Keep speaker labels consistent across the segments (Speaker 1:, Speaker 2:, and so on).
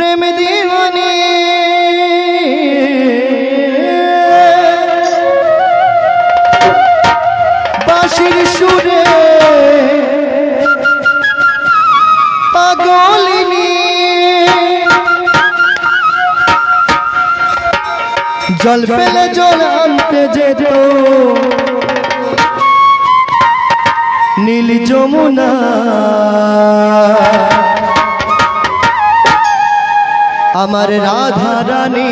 Speaker 1: প্রেম দিওয়ানি বাঁশির সুরে জল ফেলে জল আনতে যেত নীল যমুনা আমার রাধা রানী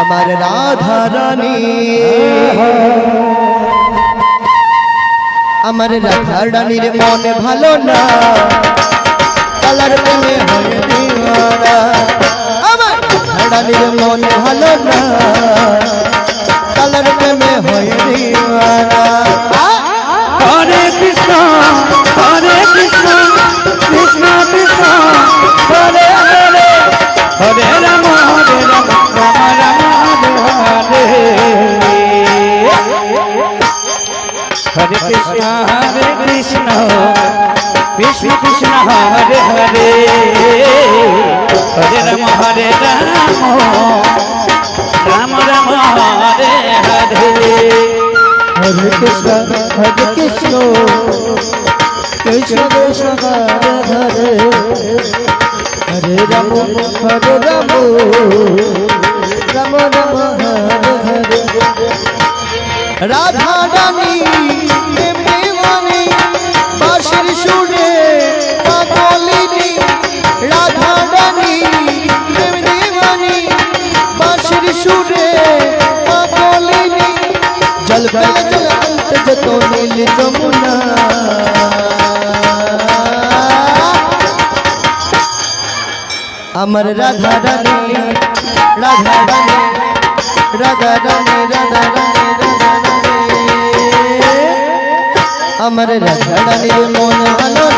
Speaker 1: আমার রাধা রানী আমার রাধা রানীর মন ভালো না কালার প্রেমে হয়ে রানীর মন ভালো না কালার প্রেমে হয়ে দিওয়ানা
Speaker 2: হরে Krishna
Speaker 3: Hare Krishna, Hare Krishna, Krishna Krishna, Hare Hare, Hare Rama, Hare Rama, Rama Rama, Hare Hare.
Speaker 1: Radha রানী প্রেমানি বাঁশির সুরে পাগলিনী রাধা রানী প্রেমানি বাঁশির সুরে পাগলিনী জলবায়ু ચઢતો નીલ જમુના અમર રાધા રાની રાધા રાની રાધા રાની રાધા રાની અમર રાધા રાની મોન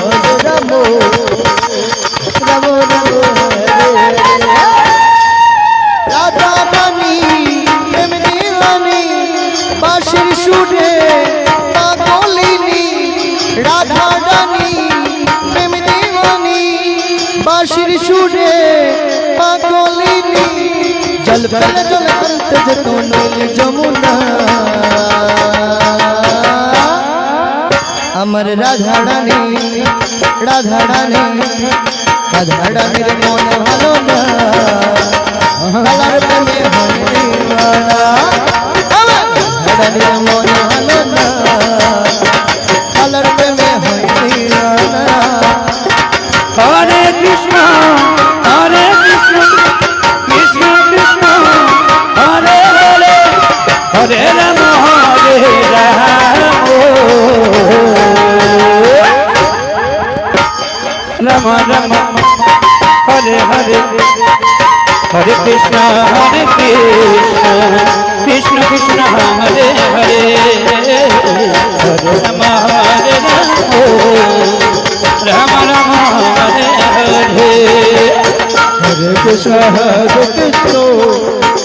Speaker 1: বাঁশির সুরে পাগলিনী রাধা রানী প্রেম দেবানী বাঁশির সুরে পাগলিনী জল ফেল জল অন্ত যত নীল যমুনা আমার রাধা রানী রাধা রানী রাধা রানীর মন ভালো না আমার প্রেমে হয়
Speaker 2: हरे रम हरे राम राम हरे हरे हरे कृष्ण हरे कृष्ण कृष्ण कृष्ण हरे हरे हरे राम हरे राम राम राम हरे हरे
Speaker 3: हरे कृष्ण हरे Krishna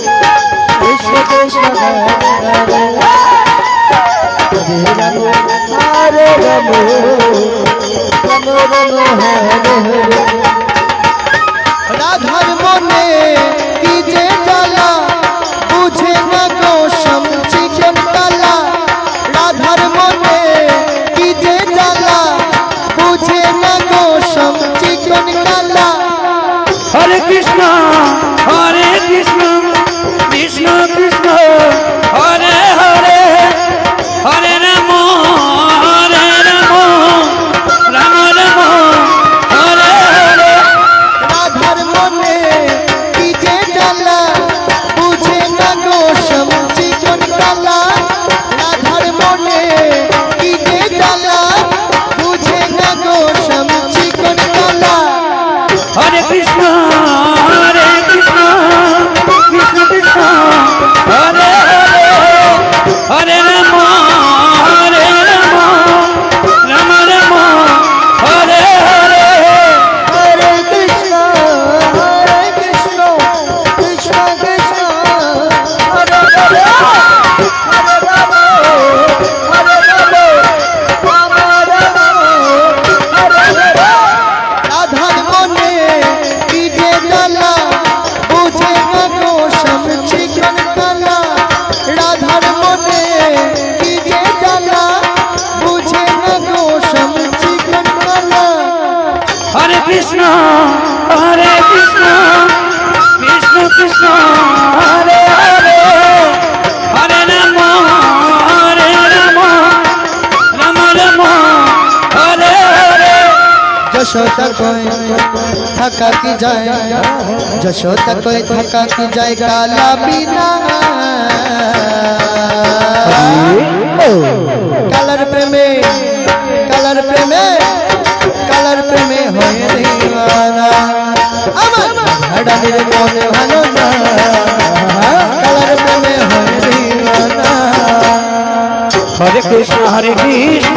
Speaker 3: Hare Ramo, Ramo Ramo Hare Hare
Speaker 1: Yashoda কয় থাকা কি যায় যশোদা কয় থাকা কি যায় কালা বিনা কালার প্রেমে কালার প্রেমে কালার প্রেমে হয়ে দিওয়ানা আমার ভাড়ানির মনে ভালো না
Speaker 2: হরে কৃষ্ণ হরে কৃষ্ণ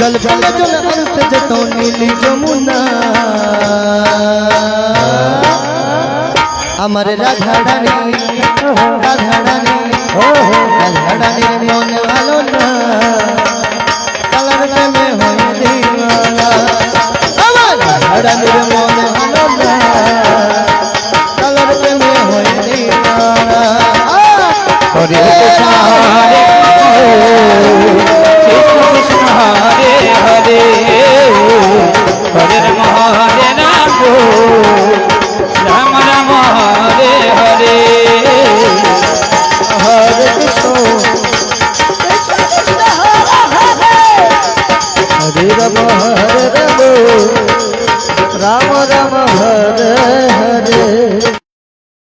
Speaker 1: জল জল জল আনতে যেত নীল যমুনা আমার রাধা রানী রাধা রানী রাধা রানীর মন ভালো না কালার প্রেমে হয়ে দিওয়ালা আমার রাধা রানীর মন